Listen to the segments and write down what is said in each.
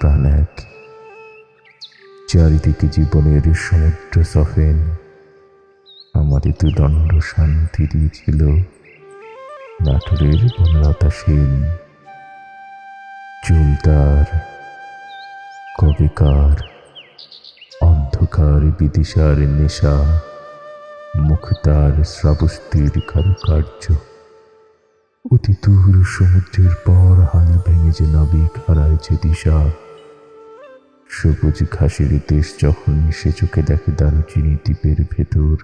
প্রাণ এক চারিদিকে জীবনের সমুদ্র সফেন। আমার দুদণ্ড শান্তি দিয়েছিল। নাটোরের বনলতা সেন। চুলতার কবিকার। অন্ধকার বিদিশার নেশা। মুখতার শ্রাবস্তির কারুকার্য। অতি দূর সমুদ্রের পর হাল ভেঙে যে নাবিক হারাইছে দিশা। সবুজ ঘাসের দেশ যখন সে চোখে দেখে দারুচিনি দ্বীপের ভেতর,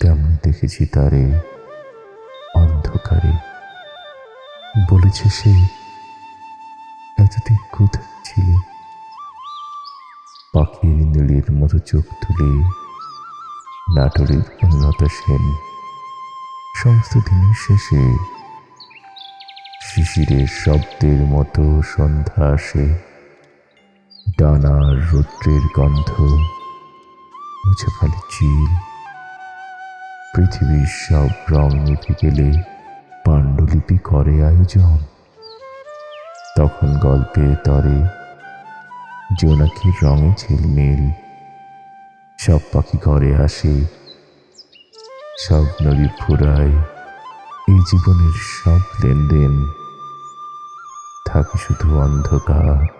তেমন দেখেছি তারে অন্ধকারে। বলেছে সে, এতদিন কোথায় ছিলে? পাখির নীলের মতো চোখ তুলে নাটোরের উন্নত সেন। সমস্ত দিনের শেষে শিশিরের শব্দের মতো সন্ধ্যা আসে। ডানার রৌদ্রের গন্ধ মুছে ফেলে চিল পৃথিবীর সব রং নিভে গেলে পাণ্ডুলিপি করে আয়োজন। তখন গল্পের তরে জোনাকির রঙে ঝিলমিল, সব পাখি ঘরে আসে, সব নদী ফুরায় এই জীবনের সব লেনদেন থাকে শুধু অন্ধকার।